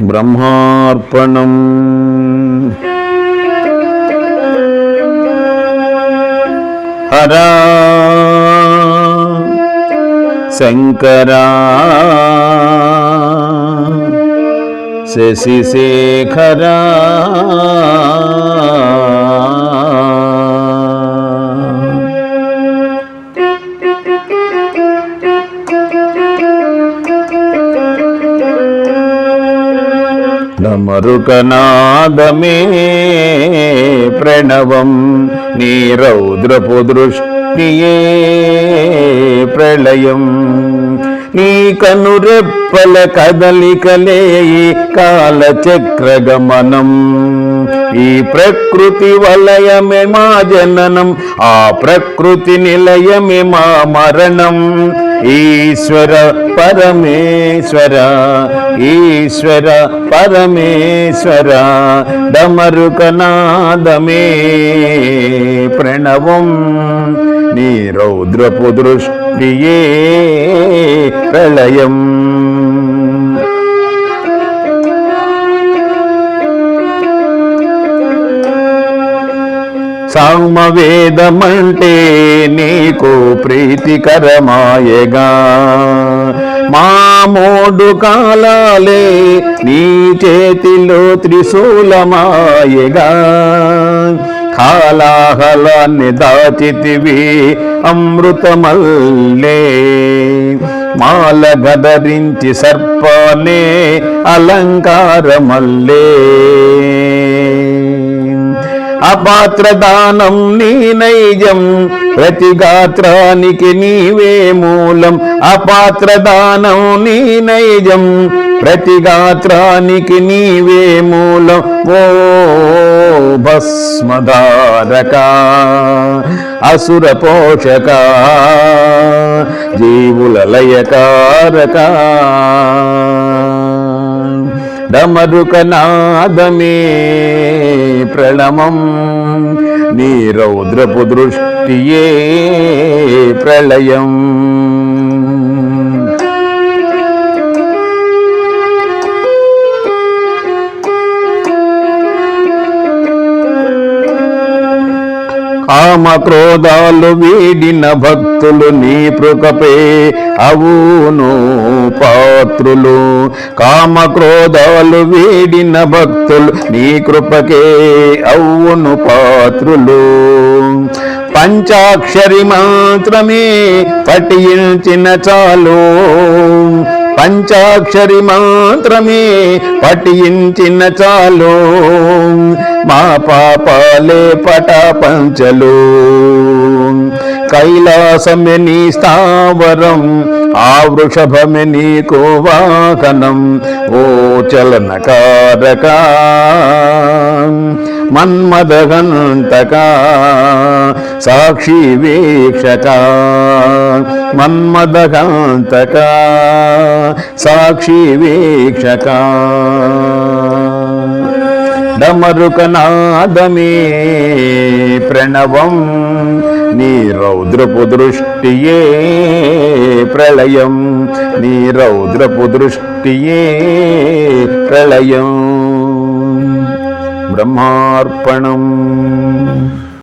ब्रह्मार्पणम्। हरा शङ्करा शशिशेखरा డమరుక నాదమే ప్రణవం. నీ రౌద్రపు దృష్టియే ప్రళయం. నీ కనురెప్పల కదలికలే కాలచక్ర గమనం ఈ ప్రకృతి వలయమే మా జననం ఆ ప్రకృతి నిలయమే మా మరణం. ఈశ్వర పరమేశ్వర ఈశ్వర పరమేశ్వర డమరుకనాదమే. ప్రణవం నీ రౌద్రపు దృష్టియే ప్రళయం. సామవేదమంటే నీకు ప్రీతికరమాయగా. మా మోడు కాలాలే నీ చేతిలో త్రిశూలమాయగా. కాలాహలాన్ని దాచితివి అమృతమల్లే. మాల గదరించి సర్పానే అలంకారమల్లే. అపాత్రదానం నీ నైజం. ప్రతి గాత్రానికి నీవే మూలం. అపాత్రదానం నీ నైజం. ప్రతి గాత్రానికి నీవే మూలం. ఓ భస్మధారక అసుర పోషక జీవుల లయకారక. డమరుక నాదమే ప్రణమం నీ రౌద్రపు దృష్టియే ప్రళయం ఆమ క్రోధాలు వీడిన భక్తులు నీ పృకపే అవును పాత్రులు. కామ క్రోధాలు వీడిన భక్తులు నీ కృపకే అవును పాత్రులు. పంచాక్షరి మాత్రమే పఠించిన చాలు. పంచాక్షరి మాత్రమే పఠించిన చాలు. మా పాపాలే పట పంచలు కైలాసమే స్థావరం ఆ వృషభమే కోవాహనం ఓ చలనకారక మన్మదగంతక సాక్షి వీక్షక మన్మదగంతక సాక్షి వీక్షక డమరుకనాదమే ప్రణవం నీ రౌద్రపు దృష్టియే ప్రళయం. నీ రౌద్రపు దృష్టియే ప్రళయం. బ్రహ్మార్పణం